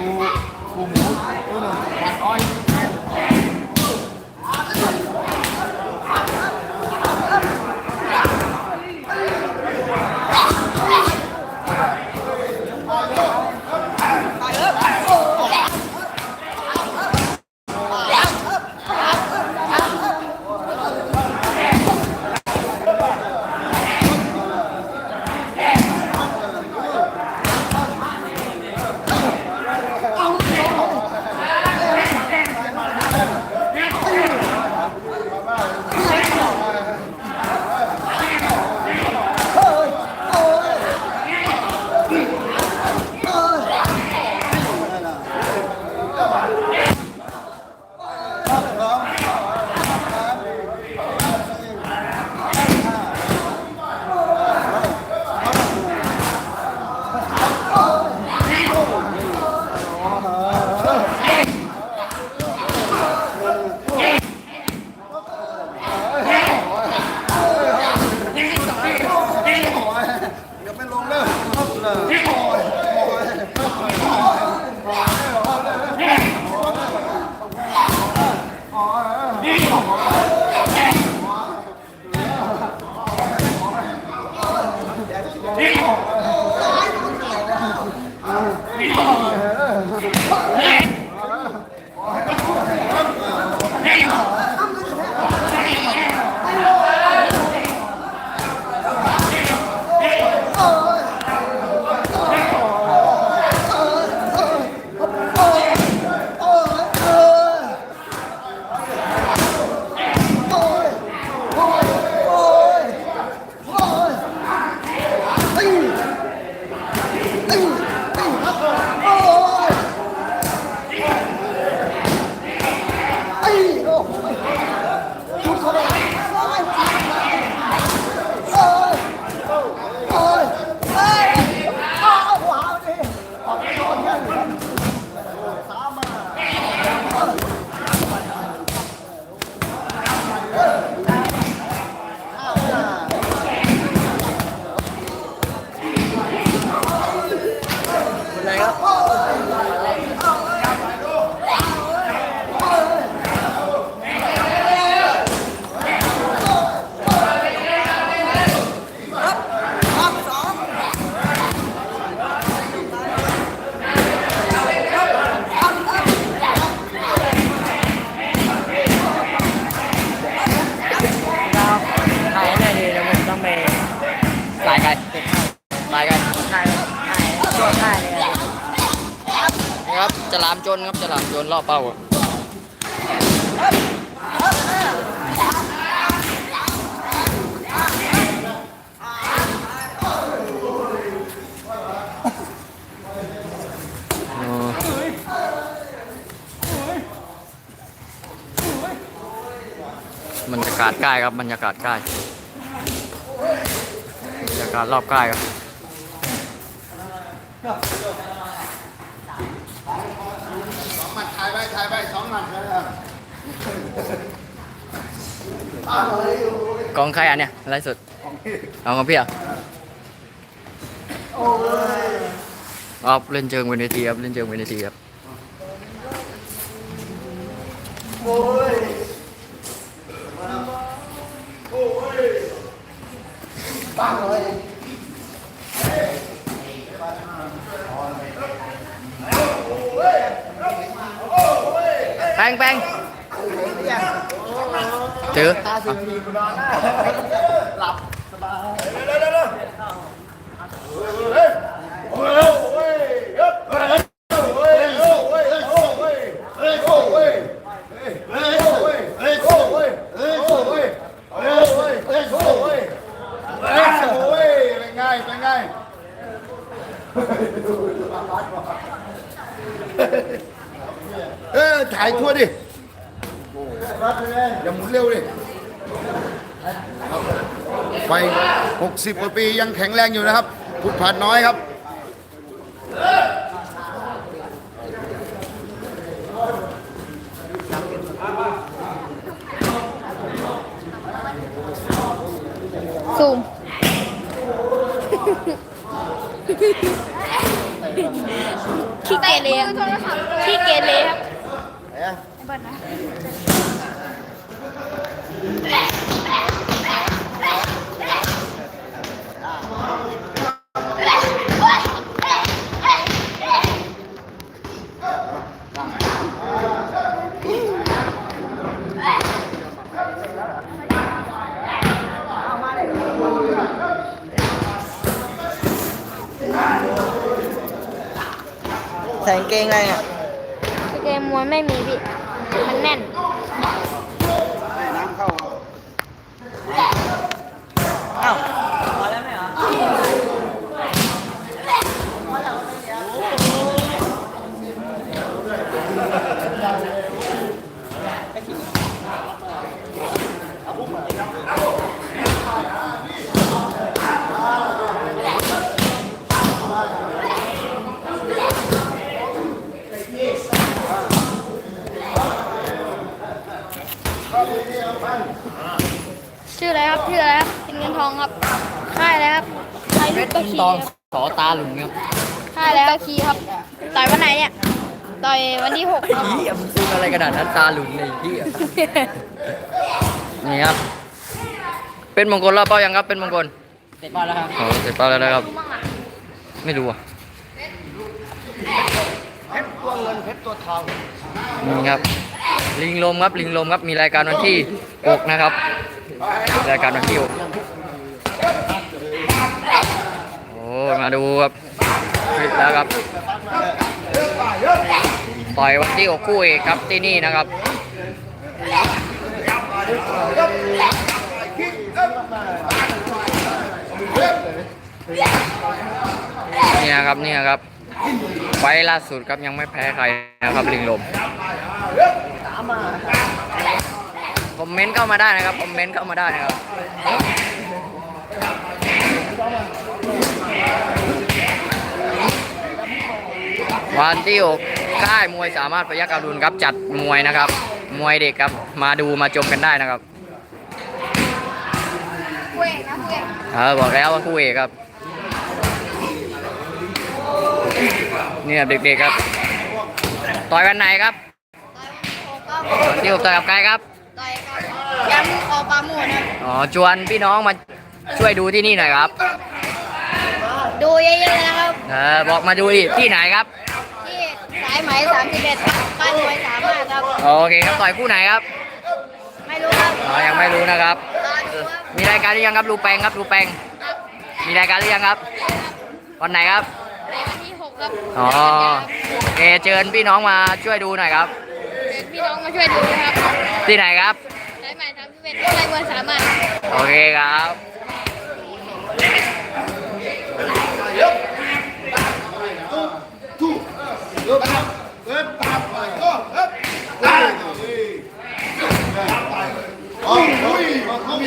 ดูกูหมูตัวหนึ่งหวานอ้อย เลย ถ่ายหน่อยดิเดี๋ยวผมต้องไป ตายไกลตายไกล ถ่ายถ่ายช่วงถ่ายเลยอะ นี่ครับ จะลามจนครับจะลามจนล่อเป้าอะอ๋อบรรยากาศใกล้ครับบรรยากาศใกล้บรรยากาศรอบใกล้ครับ สองหมัดถ่ายไปถ่ายไปสองหมัดเลยอะกองใครอะเนี่ยไลฟ์สดเอาของพี่อะเอาเล่นเชิงเวทีครับเล่นเชิงเวทีครับแป้งแป้งถือเป็น ไงเป็นไง เออถ่ายทั่วดิอย่าหมุนเร็วดิไป 60 กว่าปียังแข็งแรงอยู่นะครับ พุทธผัดน้อยครับ ซูม ขี้เกียจเลยอะโทรศัพท์ที่เกเรครับ ไหนอะ ไอ้เบิร์ดนะ เกงอะไรเนี่ยเกมมวยไม่มีพี่ มันแน่น น้ำเข้า เอ้าพอแล้วไหมเหรอ ชื่ออะไรครับ ชื่ออะไรครับเป็นเงินท องครับค่ายอะไรครับค่ายเพลูชกรตะอินคีตองครับสอตาหลุงครับค่ายอะไรครับตะคีครับ ต่อยวันไหนเนี่ย ต่อยวันที่หกครับ เฮียมึงพูดอะไรขนาดนั้นตาหลุงเลยพี่นี่ครับ เป็นมงคลรอบเป้ายังครับ เป็นมงคลเสร็จบอลแล้วครับอ๋อเสร็จเป้าแล้วนะครับ ไม่รู้อะเพชรตัวเงินเพชรตัวทองนี่ครับ ลิงลมครับ ลิงลมครับ มีรายการวันที่6นะครับ รายการวันที่6 โอ้มาดูครับคลิปแล้วครับต่อยวันที่6คู่เอกครับที่นี่นะครับเนี่ยครับเนี่ยครับไฟล่าสุดครับยังไม่แพ้ใครนะครับลิงลมคอมเมนต์เข้ามาได้นะครับคอมเมนต์เข้ามาได้นะครับ วันที่หกค่ายมวยสามารถพยักอารุณครับจัดมวยนะครับ มวยเด็กครับมาดูมาชมกันได้นะครับเว้ยนะเว้ยเออบอกแล้วว่าคู่เอกครับเนี่ยเด็กๆครับ ต่อยวันไหนครับต่อยวันที่หกครับวันที่หกต่อยกับใครครับต่อยกับยำคอปลาหมูนะครับอ๋อชวนพี่น้องมา ช่วยดูที่นี่หน่อยครับ ดูเยอะๆนะครับ เออบอกมาดูดิที่ไหนครับ ที่สายไหม31ครับค่ายมวยสามารถครับ โอเคครับต่อยคู่ไหนครับไม่รู้ครับอ๋อยังไม่รู้นะครับรอดูครับ มีรายการหรือยังครับรูแปงครับรูแปงมีรายการหรือยังครับ วันไหนครับในวันที่หกครับอ๋อโอเคเชิญพี่น้องมาช่วยดูหน่อยครับเชิญพี่น้องมาช่วยดูนะครับ ที่ไหนครับสายไหม31ค่ายมวยสามารถโอเคครับ เริ่มครับเริ่มตามไปก็เริ่มได้โอ้ยโอ้ยโอ้ย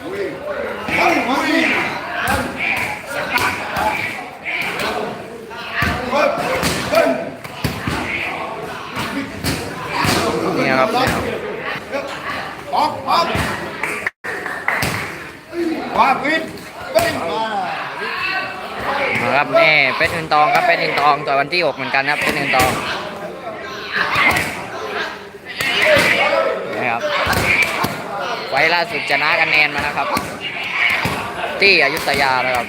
โอ้ยโอ้ยเฮ้ย นี่นะครับ ออกออกว่าวินเป็นมาครับนี่เป็นเงินตองครับเป็นเงินตองต่อยวันที่ 6 เหมือนกันครับเป็นเงินตองนี่ครับไฟล์ล่าสุดชนะคะแนนมานะครับ ที่อยุธยานะครับ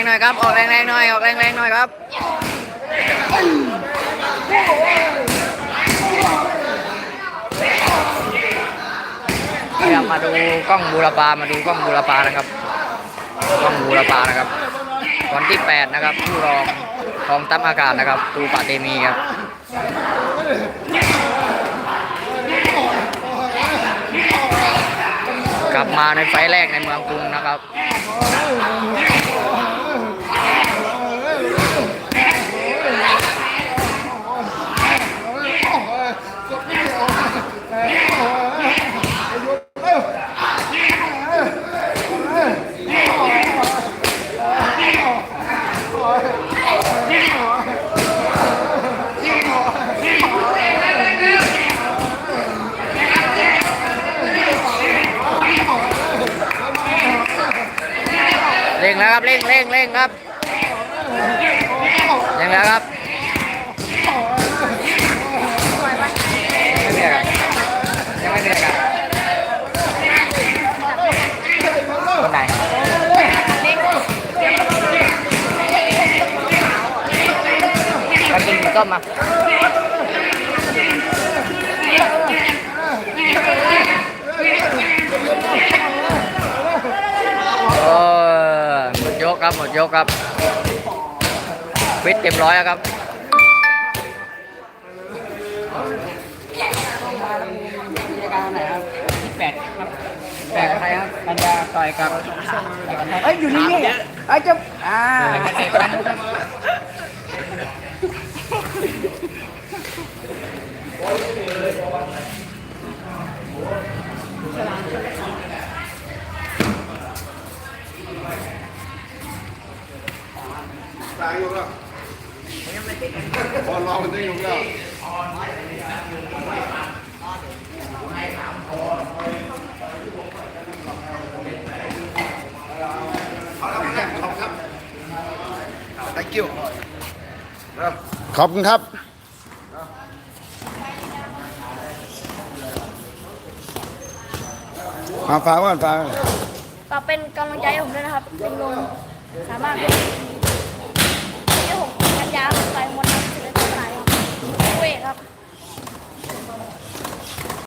รงๆหน่อยครับ ออกแรงๆหน่อย ออกแรงๆหน่อยครับพยายามมาดูกล้องบูรพามาดูกล้องบูรพานะครับ กล้องบูรพานะครับ วันที่ 8 นะครับ ผู้รองกองทัพอากาศนะครับตูปาเตมีครับกลับมาในไฟแรกในเมืองกรุงนะครับ เแล้วครับเนื่อยกันยังไม่เหนื่อยกันคนไหนมากินข้าวต้มมาเออหมดยกครับหมดยกครับ ฟิตเต็มร้อยแล้วครับแปดครับแปดใครครับกัญญาต่อยกับเอ้ยอยู่นี่เนี่ยเอ้ยจะอ่าเตะกันครับตายอยู่แล้วพ อรอมันได้ยู่แล้วขอบคุณครับมาฟังก่อนฟังฝากเป็นกำลังใจให้ผมด้วยนะครับเป็นลงสามารถเป็นที่ผมกัญญาต่อยหมดครับ